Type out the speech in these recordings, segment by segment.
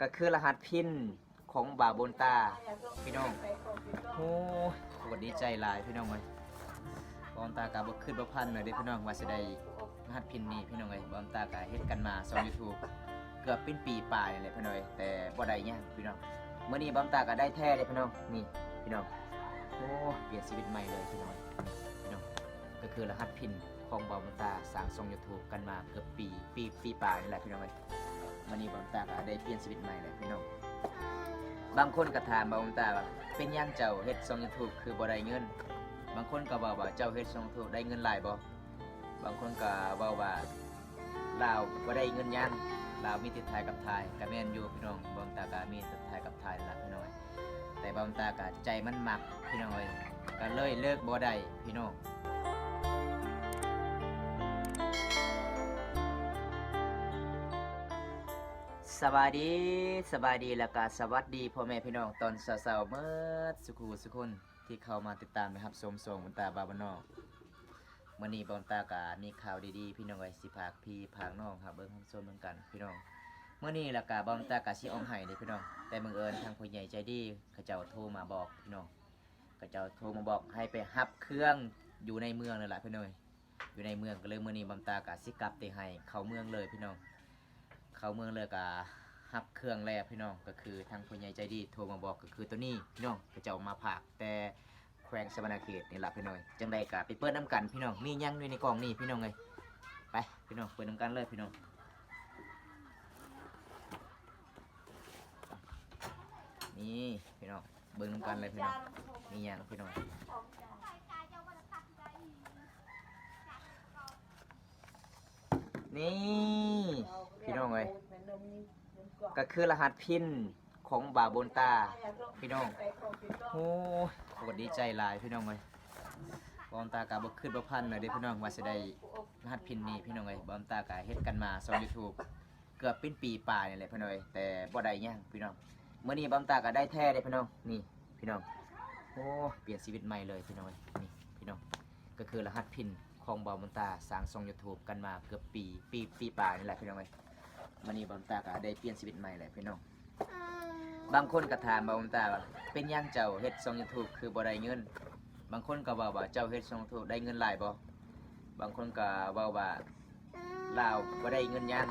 ก็คือรหัสพินของบ่าวบนตาพี่น้องโอ้ยปวดดีใจหลายพี่น้องเอ้ยบอมตากาบขึ้นบ่พันเลยเด้พี่น้องว่าสิได้รหัสพินนี้พี่น้องเอ้ยบอมตากาเฮ็ดกันมา2 YouTube เกือบเป็นปีปลายนี่แหละพี่น้องเอ้ยแต่บ่ได้หยังพี่น้องเมื้อนี้บอมตาก็ได้แท้เลยพี่น้องนี่พี่น้องโอ้เปลี่ยนชีวิตใหม่เลยพี่น้องพี่น้องก็คือรหัสพินของบอมตาสร้างช่อง YouTube กันมาเกือบปีปีปีปลานี่แหละพี่น้องเอ้ย มื้อนี้บอมตาก็ได้เปลี่ยนชีวิตใหม่เลยพี่น้องบางคนก็ถามบางตาว่าเป็นหยังเจ้าเฮ็ดช่อง YouTube คือบ่ได้เงิน บางคนก็บอกว่าเจ้าเฮ็ดช่อง YouTube ได้เงินหลายบ่บางคนก็เว้าว่าลาวบ่ได้เงินหยังลาวมีต่ไทยกับไทยก็แม่นอยู่พี่น้องบางตาก็มีต่ไทยกับไทยละพี่น้องแต่บางตาก็ใจมันมักพี่น้องเอ้ยก็เลยเลิกบ่ได้พี่น้อง สบายดีสบายดีแล้วก็สวัสดีพ่อแม่พี่น้องตอนเช้าๆเมื่อสุขูสุคนที่เข้ามาติดตามนะครับชมส่งบนตาบาบานอกมื่อนี้บอนตากามีข่าวดีๆ พี่น้องไว้สิพากพี่พากน้องครับเบิ้งชมชมเบิ่งกันพี่น้องเมื่อนี้ล้วก็บอนตากาสิอองไห้เด้พี่น้องแต่บังเอิญทางผู้ใหญ่ใจดีเขาเจ้าโทรมาบอกพี่น้องเขาเจ้าโทรมาบอกให้ไปฮับเครื่องอยู่ในเมืองนั่นแหละพี่น้องอยู่ในเมืองก็เลยเมื่อนี้บอนตากาสิกลับเตให้เข้าเมืองเลยพี่น้อง เข้าเมืองเลยก็ฮับเครื่องแล้วพี่น้องก็คือทางผู้ใหญ่ใจดีโทรมาบอกก็คือตัวนี้พี่น้องก็จะเอามาผากแต่แขวงสวรรณเขตนี่แหละพี่น้องจังใดก็ไปเปิดน้ำกันพี่น้องมียังอยู่ในกล่องนี่พี่น้องเลยไปพี่น้องเปิดน้ำกันเลยพี่น้องนี่พี่น้องเบิ่งน้ำกันเลยพี่น้องมียังพี่น้องนี่พี่น้องเลย ก็คือรหัสพินของบ่าวบนตา พี่น้องโอ้ยปวดดีใจหลายพี่น้องเลยบอมตากาบขึ้นบ่พันเลยเด้พี่น้องว่าสิได้รหัสพินนี้พี่น้องเลยบอมตากาเฮ็ดกันมา2 YouTube เกือบเป็นปีปลายนี่แหละพี่น้องเอ้ยแต่บ่ได้ยังพี่น้องเมื้อนี้บอมตากาได้แท้เลยพี่น้องนี่พี่น้องโอ้เปลี่ยนชีวิตใหม่เลยพี่น้องเอ้ยนี่พี่น้องก็คือรหัสพินของบอมตาสร้างช่อง YouTube กันมาเกือบปีปีปีปลานี่แหละพี่น้องเอ้ย มื้อนี้บอมตากาได้เปลี่ยนชีวิตใหม่เลยพี่น้องบางคนก็ถามบางตาว่าเป็นหยังเจ้าเฮ็ดช่อง YouTube คือบ่ได้เงิน บางคนก็บอกว่าเจ้าเฮ็ดช่อง YouTube ได้เงินหลายบ่บางคนก็เว้าว่าลาวบ่ได้เงินหยัง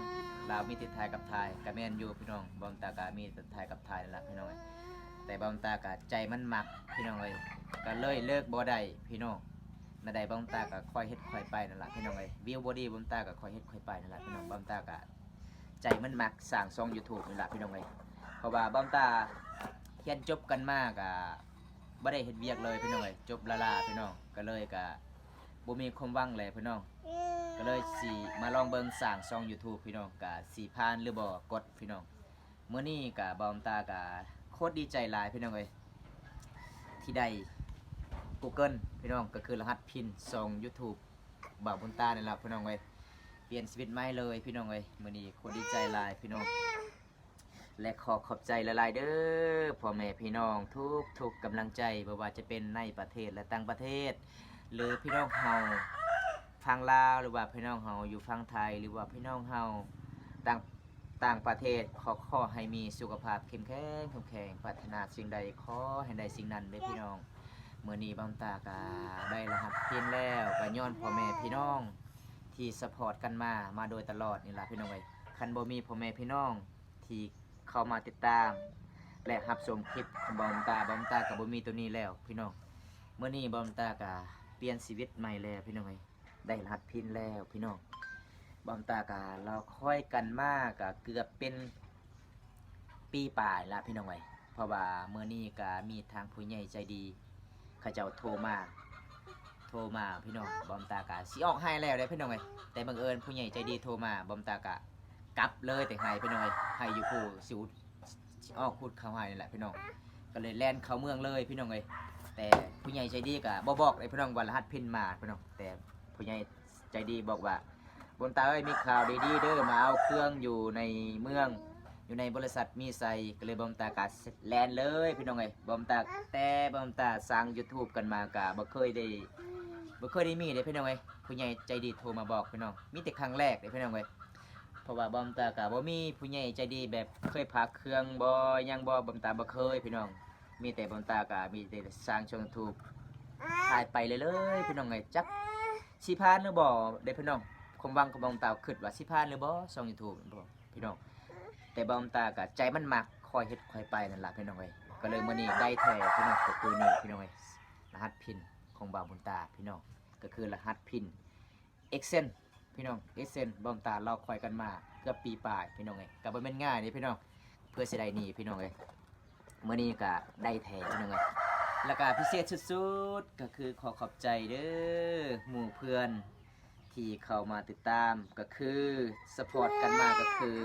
ลาวมีแต่ไทยกับไทยก็แม่นอยู่พี่น้องบางตาก็มีแต่ไทยกับไทยนั่นล่ะพี่น้องเอ้ยแต่บางตาก็ใจมันมักพี่น้องเอ้ยก็เลยเลิกบ่ได้พี่น้องนาใดบางตาก็ค่อยเฮ็ดค่อยไปนั่นล่ะพี่น้องเอ้ยวิวบ่ดีบางตาก็ค่อยเฮ็ดค่อยไปนั่นล่ะพี่น้องบางตาก็ ใจมันมักสร้างช่อง YouTube นี่แหละพี่น้องเอ้ยเพราะว่าบ้ามตาเขียนจบกันมากอะบ่ได้เฮ็ดเวียกเลยพี่น้องเอ้ยจบละลาพี่น้องก็เลยก็บ่มีความหวังเลยพี่น้องก็เลยสิมาลองเบิ่งสร้างช่อง YouTube พี่น้องก็สิผ่านหรือบ่กดพี่น้องเมื้อนี้ก็บ้ามตาก็โคตรดีใจหลายพี่น้องเอ้ยที่ได้ Google พี่น้องก็คือรหัสพินช่อง YouTube บ่าวบุญตาเนี่ยล่ะพี่น้องเอ้ย เปลี่ยนชีวิตใหม่เลยพี่น้องเอ้ยมื้อนี้โคตรดีใจหลายพี่น้อง และขอขอบใจละลายๆเด้อพ่อแม่พี่น้องทุกทุกกำลังใจบ่ว่าจะเป็นในประเทศและต่างประเทศ หรือพี่น้องเฮาฟังลาวหรือว่าพี่น้องเฮาอยู่ฟังไทยหรือว่าพี่น้องเฮาต่างต่างประเทศขอขอให้มีสุขภาพเข้มแข็งเข้มแข็งปรารถนาสิ่งใดขอให้ได้สิ่งนั้นเด้อพี่น้องเมื่อนี้บางตากาได้รหัสพินแล้วก็ย้อนพ่อแม่พี่น้อง ที่สปอร์ตกันมามาโดยตลอดนี่ล่ะพี่น้องเอ้ยคันบ่มีพ่อแม่พี่น้องที่เข้ามาติดตาม และรับชมคลิปของบอมตาบอมตากับบ่มีตัวนี้แล้ว พี่น้องเมื่อนี้บอมตากะเปลี่ยนชีวิตใหม่แล้วพี่น้องเอ้ยได้รหัสพินแล้วพี่น้องบอมตากะเราค่อยกันมากกะเกือบเป็นปีป่ายละพี่น้องเอ้ยเพราะว่าเมื่อนี้กะมีทางผู้ใหญ่ใจดีเขาเจ้าโทรมา โทรมาพี่น้องบอมตากะสิออกให้แล้วเด้พี่น้องเอ้ยแต่บังเอิญผู้ใหญ่ใจดีโทรมาบอมตากะกลับเลยแต่ให้พี่น้องเอ้ยให้อยู่ผู้สิวสิออกพูดเขาให้นี่แหละพี่น้องก็เลยแล่นเข้าเมืองเลยพี่น้องเอ้ยแต่ผู้ใหญ่ใจดีกะบ่บอกเลยพี่น้องวันรหัสพินมาพี่น้องแต่ผู้ใหญ่ใจดีบอกว่าบนตาเอ้ยมีข่าวดีๆเด้อมาเอาเครื่องอยู่ในเมืองอยู่ในบริษัทมีไซก็เลยบอมตากะแลนเลยพี่น้องเอ้ยบอมตาแต่บอมตาสร้าง YouTube กันมากะบ่เคยได้ บ่เคยได้มีเด้พี่น้องเอ้ยผู้ใหญ่ใจดีโทรมาบอกพี่น้อง มีแต่ครั้งแรกเด้พี่น้องเอ้ยพราะว่าบอมตาก็บ่มีผู้ใหญ่ใจดีแบบเคยพากเครื่องบ่ยังบ่บอมตาบ่เคยพี่น้อง มีแต่บอมตาก็มีแต่สร้างช่อง YouTube ถ่ายไปเลยเลยพี่น้องไงจักสิพานหรือบ่เด้พี่น้องความหวังของบอมตาคิดว่าสิพานหรือบ่ช่อง YouTube บ่พี่น้อง แต่บอมตาก็ใจมันมักคอยเฮ็ดคอยไปนั่นล่ะพี่น้องเอ้ยก็เลยมื้อนี้ได้แท้พี่น้องก็คือนี่พี่น้องเอ้ยรหัสพิน ของบ่าวบุญตาพี่น้องก็คือรหัสพิน Exen พี่น้อง Exen บอมตาเราคอยกันมาเกือบปีปลายพี่น้องเอ้ยก็บ่แม่นง่ายนี่พี่น้องเพื่อสิได้นี่พี่น้องเอ้ยมื้อนี้ก็ได้แท้พี่น้องเอ้ยแล้วก็พิเศษสุดๆก็คือขอขอบใจเด้อหมู่เพื่อนที่เข้ามาติดตามก็คือสปอร์ตกันมาก็คือ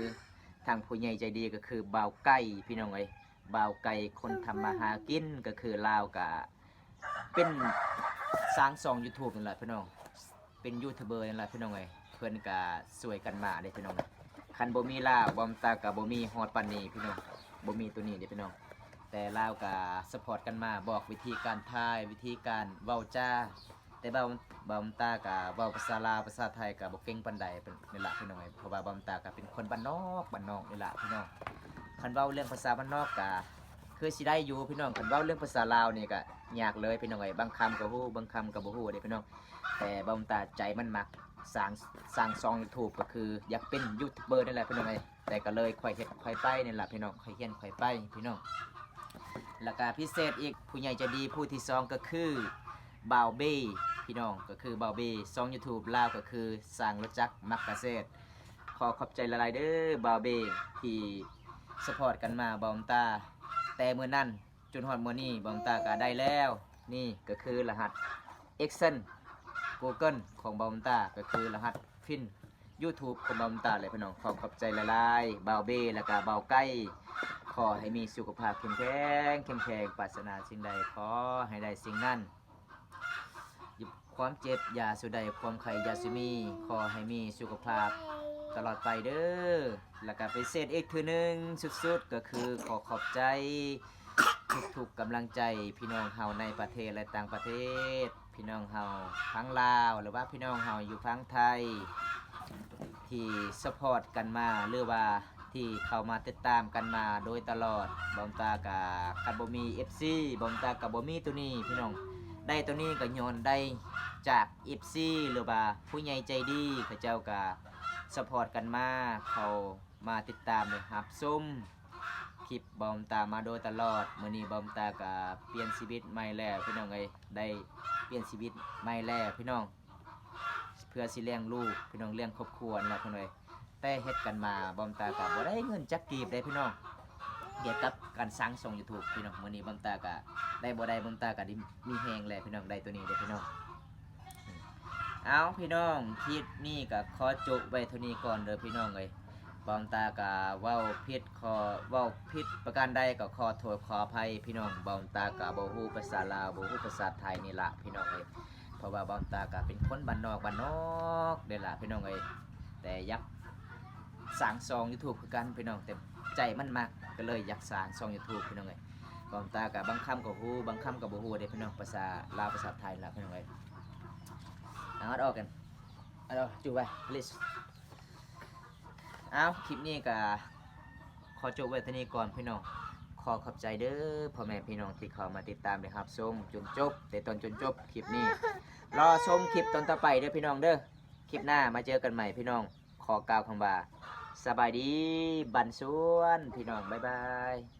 ทางผู้ใหญ่ใจดีก็คือบ่าวไก่พี่น้องเอ้ยบ่าวไก่คนทำมาหากินก็คือลาวกะ เป็นสร้างซอง YouTube นั่นแหละพี่น้อง เป็นยูทูบเบอร์นั่นแหละพี่น้องเอ้ยเพิ่นก็สวยกันมาเด้พี่น้องเอ้ยคันบ่มีลาวบอมตากับบ่มีฮอดปานนี้พี่น้องบ่มีตัวนี้เด้พี่น้อง แต่ลาวก็สปอร์ตกันมาบอกวิธีการถ่ายวิธีการเว้าจ้า แต่บ่าวบ่าวตากับเว้าภาษาลาวภาษาไทยกับบ่เก่งปานใดเป็นนี่ล่ะพี่น้องเอ้ยเพราะว่าบ่าวตาก็เป็นคนบ้านนอกบ้านนอกนี่ล่ะพี่น้องคันเว้าเรื่องภาษาบ้านนอกก็ คือสิได้อยู่พี่น้องคันเว้าเรื่องภาษาลาวนี่ก็ยากเลยพี่น้องเอ้บางคำก็ฮู้บางคำก็บ่ฮู้เด้พี่น้องแต่บ่าวตาใจมันมักสร้างสร้างซอง YouTube ก็คืออยากเป็นยูทูบเบอร์นั่นแหละพี่น้องเอ้แต่ก็เลยค่อยเฮ็ดค่อยไปนี่ล่ะพี่น้องค่อยเฮียนค่อยไปพี่น้องแล้วก็พิเศษอีกผู้ใหญ่จะดีผู้ที่สองก็คือบ่าวเบ้พี่น้องก็คือบ่าวเบ้ซอง YouTube ลาวก็คือสร้างรถจักรมักเกษตรขอขอบใจหลายเด้อบ่าวเบ้ที่สปอร์ตกันมาบอมตา แต่เมื่อนั้นจนฮอดมื้อนี้บอมตาก็ได้แล้ว นี่ก็คือรหัส Exen Google ของบอมตาก็คือรหัสพิน YouTube ของบอมตาเลยพี่น้องขอขอบใจหลายๆบ่าวเบ้แล้วก็บ่าวไก่ขอให้มีสุขภาพเข้มแข็งเข้มแข็งปรารถนาสิ่งใดขอให้ได้สิ่งนั้นหยุดความเจ็บยาสุใดความไข่ยาสุมี ขอให้มีสุขภาพ ตลอดไปเด้อ แล้วก็ไปเศษอีกทีหนึ่งสุดๆ ก็คือขอขอบใจทุกๆกำลังใจพี่น้องเฮาในประเทศและต่างประเทศ พี่น้องเฮาทั้งลาวหรือว่าพี่น้องเฮาอยู่ทั้งไทย ที่สปอร์ตกันมาหรือว่าที่เข้ามาติดตามกันมาโดยตลอดบอมตากับคันบ่มี FC บอมตากับบ่มีตัวนี้พี่น้องได้ตัวนี้ก็ย้อนได้จาก FC หรือว่าผู้ใหญ่ใจดีเขาเจ้าก็ สปอร์ตกันมาเขามาติดตามเลยครับซุ่มคลิปบอมตามาโดยตลอดมือนี้บอมตาก็เปลี่ยนชีวิตใหม่แล้วพี่น้องเอ้ได้เปลี่ยนชีวิตใหม่แล้วพี่น้อง เพื่อสิเลี้ยงลูกพี่น้องเลี้ยงครอบครัวนะพี่น้องเอ้ยแต่เฮ็ดกันมาบอมตากับบ่ได้เงินจักกีบได้พี่น้องเกี่ยวกับการสร้างช่ง YouTube พี่น้องมือนี้บอมตาก็ได้บ่ได้บอมตาก็ได้มีแฮงแล้วพี่น้องได้ตัวนี้เด้พี่น้อง เอาพี่น้องคลิปนี้ก็ขอจบไว้เท่านี้ก่อนเด้อพี่น้องเอ้ยบอมตาก็เว้าผิดขอเว้าผิดประการใดก็ขอโทษขออภัยพี่น้องบอมตาก็บ่ฮู้ภาษาลาวบ่ฮู้ภาษาไทยนี่ละพี่น้องเอ้ยเพราะว่าบอมตาก็เป็นคนบ้านนอกบ้านนอกเด้ล่ะพี่น้องเอ้ยแต่ยักสร้างซอง YouTube คือกันพี่น้องแต่ใจมันมักก็เลยอยากสร้างซอง YouTube พี่น้องเอ้ยบอมตากับบางคำก็ฮู้บางคำก็บ่ฮู้เด้พี่น้องภาษาลาวภาษาไทยล่ะพี่น้องเอ้ย เอาอัดอกกันเอาจูไป please เอาคลิปนี้ก็ขอจบไว้เท่านี้ก่อนพี่น้องขอขอบใจเด้อพ่อแม่พี่น้องที่เข้ามาติดตามเลยครับชมจนจบแต่ตอนจนจบคลิปนี้รอชมคลิปตอนต่อไปเด้อพี่น้องเด้อคลิปหน้ามาเจอกันใหม่พี่น้องขอกล่าวคำว่าสบายดีบันสวนพี่น้องบ๊ายบาย